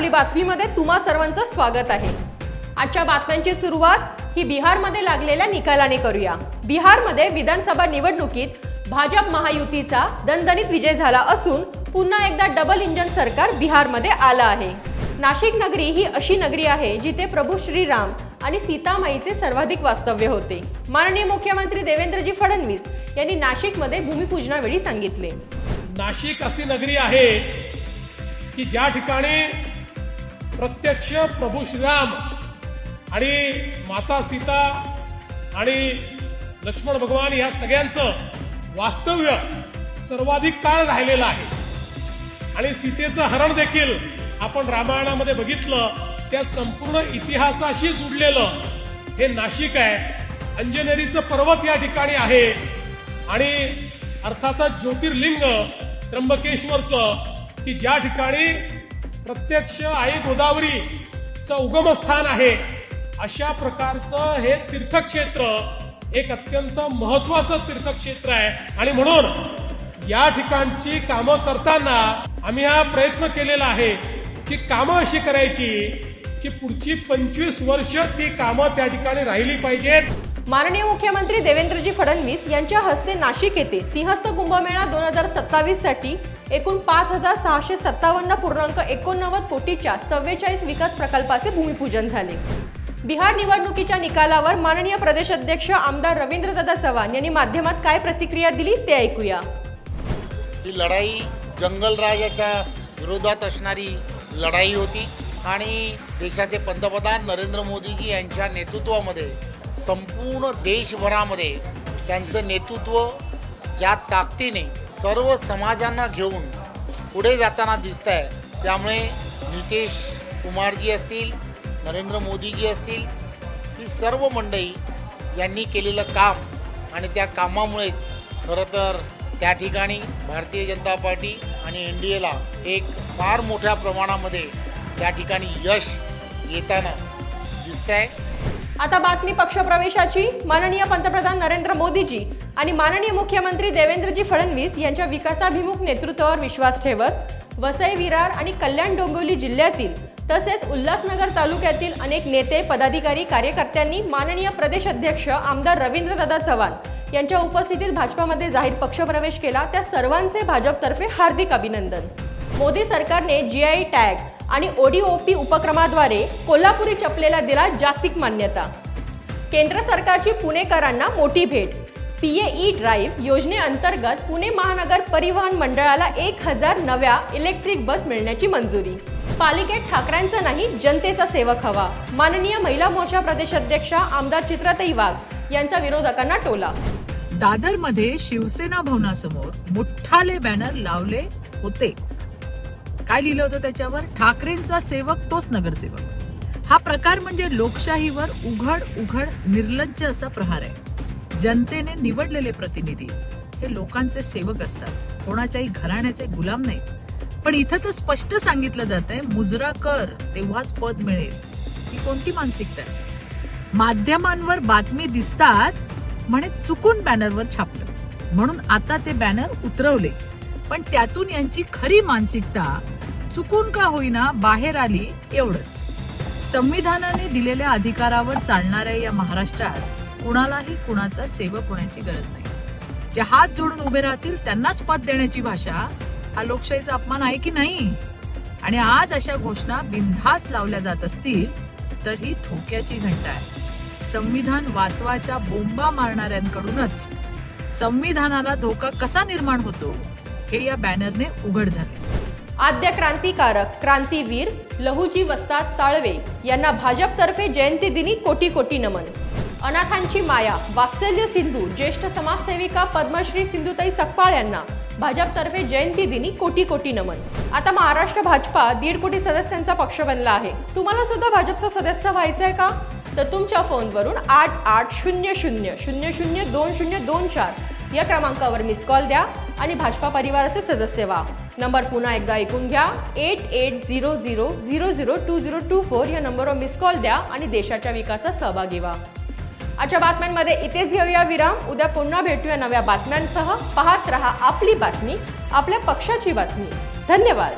आपली बातमीमध्ये तुम्हा सर्वांचं स्वागत आहे. आजच्या बातम्यांची सुरुवात ही बिहारमध्ये लागलेल्या निकालाने करूया. बिहारमध्ये विधानसभा निवडणुकीत भाजप महायुतीचा दणदणीत विजय झाला असून पुन्हा एकदा डबल इंजन सरकार बिहारमध्ये आलं आहे. नाशिक नगरी ही अशी नगरी आहे जिथे प्रभू श्रीराम आणि सीतामाईचे सर्वाधिक वास्तव्य होते. माननीय मुख्यमंत्री देवेंद्रजी फडणवीस यांनी नाशिकमध्ये भूमिपूजनावेळी सांगितले. नाशिक अशी नगरी आहे की ज्या ठिकाणी प्रत्यक्ष प्रभू श्रीराम आणि माता सीता आणि लक्ष्मण भगवान या सगळ्यांचं वास्तव्य सर्वाधिक काळ राहिलेलं आहे. आणि सीतेचं हरण देखील आपण रामायणामध्ये बघितलं त्या संपूर्ण इतिहासाशी जुडलेलं हे नाशिक आहे. अंजनेरीचं पर्वत या ठिकाणी आहे. आणि अर्थातच ज्योतिर्लिंग त्र्यंबकेश्वरचं की ज्या ठिकाणी प्रत्यक्ष आई गोदावरीचं उगमस्थान आहे. अशा प्रकारचं हे तीर्थक्षेत्र एक अत्यंत महत्वाचं तीर्थक्षेत्र आहे. आणि म्हणून या ठिकाणची कामं करताना आम्ही हा प्रयत्न केलेला आहे की कामं अशी करायची की पुढची पंचवीस वर्ष ती कामं त्या ठिकाणी राहिली पाहिजेत. माननीय मुख्यमंत्री देवेंद्रजी फडणवीस यांच्या हस्ते नाशिक येथे सिंहस्थ कुंभमेळा दोन हजार सत्तावीससाठी एकूण पाच हजार सहाशे सत्तावन्न पूर्णांक एकोणनव्वद कोटीच्या चव्वेचाळीस विकास प्रकल्पाचे भूमिपूजन झाले. बिहार निवडणुकीच्या निकालावर माननीय प्रदेश अध्यक्ष आमदार रवींद्रदादा चव्हाण यांनी माध्यमात काय प्रतिक्रिया दिली ते ऐकूया. ही लढाई जंगलराजाच्या विरोधात असणारी लढाई होती आणि देशाचे पंतप्रधान नरेंद्र मोदीजी यांच्या नेतृत्वामध्ये संपूर्ण देशभरामध्ये त्यांचं नेतृत्व ज्या ताकदीने सर्व समाजांना घेऊन पुढे जाताना दिसत आहे त्यामुळे नितेश कुमारजी असतील नरेंद्र मोदीजी असतील ही सर्व मंडळी यांनी केलेलं काम आणि त्या कामामुळेच खरं तर त्या ठिकाणी भारतीय जनता पार्टी आणि एन डी एला एक फार मोठ्या प्रमाणामध्ये त्या ठिकाणी यश येताना दिसत आहे आता बातमी पक्षप्रवेशाची. माननीय पंतप्रधान नरेंद्र मोदीजी आणि माननीय मुख्यमंत्री देवेंद्रजी फडणवीस यांच्या विकासाभिमुख नेतृत्वावर विश्वास ठेवत वसई विरार आणि कल्याण डोंबिवली जिल्ह्यातील तसेच उल्हासनगर तालुक्यातील अनेक नेते पदाधिकारी कार्यकर्त्यांनी माननीय प्रदेश अध्यक्ष आमदार रवींद्रदादा चव्हाण यांच्या उपस्थितीत भाजपामध्ये जाहीर पक्षप्रवेश केला. त्या सर्वांचे भाजपतर्फे हार्दिक अभिनंदन. मोदी सरकारने जी आय टॅग आणि ओडीओपी उपक्रमाद्वारे कोल्हापुरी चपलेला दिला जागतिक मान्यता. केंद्र सरकारची पुणेकरांना मोठी भेट. पीएई ड्राईव्ह योजनेअंतर्गत पुणे महानगर परिवहन मंडळाला एक हजार नव्या इलेक्ट्रिक बस मिळण्याची मंजुरी. पालिकेत ठाकरेंचा नाही जनतेचा सेवक हवा. माननीय महिला मोर्चा प्रदेशाध्यक्षा आमदार चित्रताई वाघ यांचा विरोधकांना टोला. दादरमध्ये शिवसेना भवनासमोर मोठाले बॅनर लावले होते. काय लिहिलं होतं त्याच्यावर? ठाकरेंचा सेवक तोच नगरसेवक. हा प्रकार म्हणजे लोकशाहीवर उघड उघड निर्लज्ज असा प्रहार आहे. जनतेने निवडलेले प्रतिनिधी हे लोकांचे सेवक असतात. कोणाच्याही घराण्याचे गुलाम नाहीत. पण इथं तर स्पष्ट सांगितलं जात आहे मुजरा कर तेव्हाच पद मिळेल. ही कोणती मानसिकता आहे? माध्यमांवर बातमी दिसताच म्हणे चुकून बॅनरवर छापलं. म्हणून आता ते बॅनर उतरवले. पण त्यातून यांची खरी मानसिकता चुकून का होईना बाहेर आली एवढंच. संविधानाने दिलेल्या अधिकारावर चालणाऱ्या या महाराष्ट्रात कुणालाही कुणाचा सेवक होण्याची गरज नाही. जे हात जोडून उभे राहतील त्यांनाच पद देण्याची भाषा हा लोकशाहीचा अपमान आहे की नाही? आणि आज अशा घोषणा बिनधास लावल्या जात असतील तर ही धोक्याची घंटा आहे. संविधान वाचवाच्या बोंबा मारणाऱ्यांकडूनच संविधानाला धोका कसा निर्माण होतो? हे या बॅनरने उघड झाले. आद्य क्रांतिकारक क्रांतीवीर लहुजी वस्ताद साळवे यांना भाजपतर्फे जयंतीदिनी कोटी कोटी नमन. अनाथांची माया वात्सल्य सिंधू ज्येष्ठ समाजसेविका पद्मश्री सिंधुताई सकपाळ यांना भाजपतर्फे जयंती दिनी कोटी कोटी नमन. आता महाराष्ट्र भाजपा दीड कोटी सदस्यांचा पक्ष बनला आहे. तुम्हाला सुद्धा भाजपचा सदस्य व्हायचं आहे का? तर तुमच्या फोनवरून आठ आठ शून्य शून्य शून्य शून्य दोन शून्य दोन चार या क्रमांकावर मिस कॉल द्या. आणि भाजपा परिवाराचे सदस्य व्हा. नंबर पुन्हा एकदा ऐकून घ्या. Eight eight zero zero zero zero two zero two four या नंबरवर मिस कॉल द्या आणि देशाच्या विकासात सहभागी व्हा. आजच्या बातम्यांमध्ये इथेच घेऊया विराम. उद्या पुन्हा भेटूया नव्या बातम्यांसह. पाहत रहा आपली बातमी आपल्या पक्षाची बातमी. धन्यवाद.